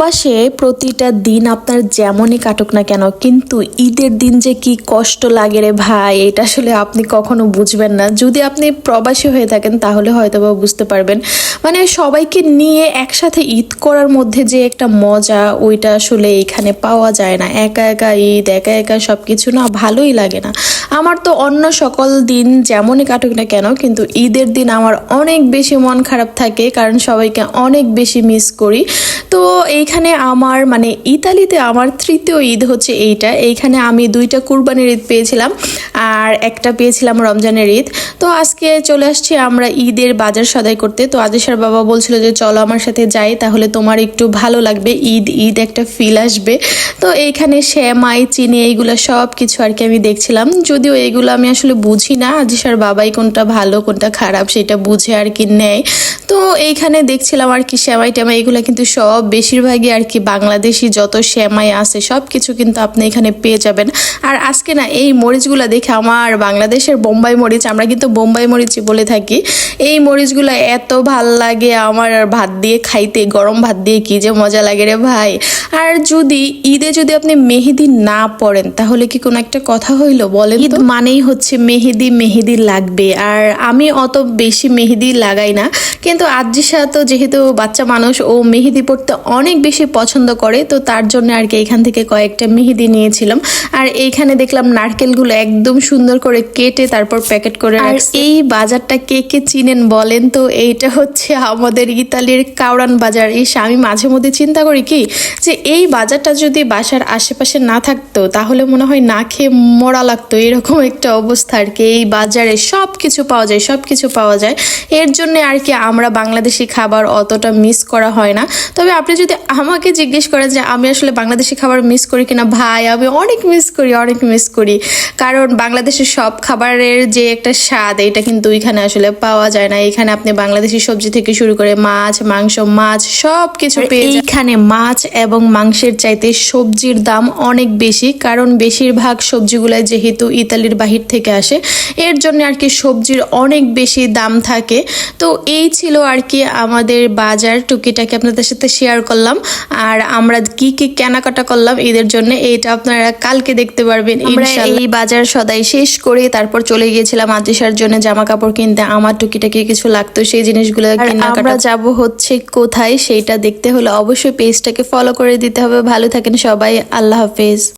বাসে প্রতিটা দিন আপনার যেমনই কাটুক না কেন, কিন্তু ঈদের দিন যে কি কষ্ট লাগে রে ভাই, এটা আসলে আপনি কখনো বুঝবেন না। যদি আপনি প্রবাসী হয়ে থাকেন, তাহলে হয়তো বা বুঝতে পারবেন। মানে সবাইকে নিয়ে একসাথে ঈদ করার মধ্যে যে একটা মজা, ওইটা আসলে এখানে পাওয়া যায় না। একা একা ঈদ, একা একা সব কিছু না ভালোই লাগে না। আমার তো অন্য সকল দিন যেমনই কাটুক না কেন, কিন্তু ঈদের দিন আমার অনেক বেশি মন খারাপ থাকে, কারণ সবাইকে অনেক বেশি মিস করি। তো এইখানে আমার মানে ইতালিতে আমার তৃতীয় ঈদ হচ্ছে এইটা। এইখানে আমি দুইটা কুরবানির ঈদ পেয়েছিলাম আর একটা পেয়েছিলাম রমজানের ঈদ। তো আজকে চলে আসছি আমরা ঈদের বাজার সদাই করতে। তো আদেশার বাবা বলছিল যে, চলো আমার সাথে যাই, তাহলে তোমার একটু ভালো লাগবে। ঈদ ঈদ একটা ফিল আসবে। তো এইখানে শ্যামাই চিনি এইগুলো সব কিছু আর কি আমি দেখছিলাম। যদিও এইগুলো আমি আসলে বুঝি না আদেশার বাবাই কোনটা ভালো, কোনটা খারাপ সেটা বুঝে আর কি নেয়। তো এইখানে দেখছিলাম আর কি শ্যামাই ট্যামাই এগুলো কিন্তু সব বেশিরভাগই আর কি বাংলাদেশি যত শ্যামাই আছে সব কিছু কিন্তু আপনি এখানে পেয়ে যাবেন। আর আজকে না এই মরিচগুলো দেখে আমার বাংলাদেশের বোম্বাই মরিচ আমরা কিন্তু বোম্বাই মরিচই বলে থাকি এই মরিচগুলো এত ভালো লাগে আমার আর ভাত দিয়ে খাইতে গরম ভাত দিয়ে কি যে মজা লাগে রে ভাই। আর যদি ঈদে যদি আপনি মেহেদি না পড়েন তাহলে কি কোনো একটা কথা হইল বলেন ঈদ মানেই হচ্ছে মেহেদি মেহেদি লাগবে। আর আমি অত বেশি মেহেদি লাগাই না কিন্তু আজিসা তো যেহেতু বাচ্চা মানুষ ও মেহেদি পড়তে অনেক বেশি পছন্দ করে তো তার জন্য আর কি এখান থেকে কয়েকটা মেহেদি নিয়েছিলাম। আর এইখানে দেখলাম নারকেলগুলো একদম সুন্দর করে কেটে তারপর প্যাকেট করে আর এই বাজারটা কে কে চিনেন বলেন তো? এইটা হচ্ছে আমাদের ইতালির কাউরান বাজার। এই আমি মাঝে মধ্যে চিন্তা করি কি যে এই বাজারটা যদি বাসার আশেপাশে না থাকতো তাহলে মনে হয় না খেয়ে মরা লাগতো। এরকম একটা অবস্থা আর কি। এই বাজারে সব কিছু পাওয়া যায় সব কিছু পাওয়া যায়। এর জন্য আর কি আমরা বাংলাদেশি খাবার অতটা মিস করা হয় না। তবে আপনি যদি আমাকে জিজ্ঞেস করে যে আমি আসলে বাংলাদেশি খাবার মিস করি কিনা? ভাই আমি অনেক মিস করি অনেক মিস করি। কারণ বাংলাদেশের সব খাবারের যে একটা স্বাদ এটা কিন্তু এখানে আসলে পাওয়া যায় না। এখানে আপনি বাংলাদেশি সবজি থেকে শুরু করে মাছ মাংস মাছ সব কিছু পেয়ে যান। এইখানে মাছ এবং মাংসের চাইতে সবজির দাম অনেক বেশি কারণ বেশিরভাগ সবজিগুলাই যেহেতু ইতালির বাহির থেকে আসে এর জন্য আর কি সবজির অনেক বেশি দাম থাকে। তো এই ছিল আর কি আমাদের বাজার। টুকিটাকে আপনাদের সাথে শেয়ার করলাম। আর আমরা কি কি কেনাকাটা করলাম ঈদের জন্য এইটা আপনারা কালকে দেখতে পারবেন আমরা এই বাজার সদাই শেষ করে তারপর চলে গিয়েছিলাম আতিশার জন্য জামা কাপড় কিনতে। আমার টুকিটাকি কিছু লাগতো সেই জিনিসগুলো কেনাকাটা। যাব হচ্ছে কোথায় সেইটা দেখতে হলে অবশ্যই পেজটাকে ফলো করে দিতে হবে। ভালো থাকেন সবাই আল্লাহ হাফেজ।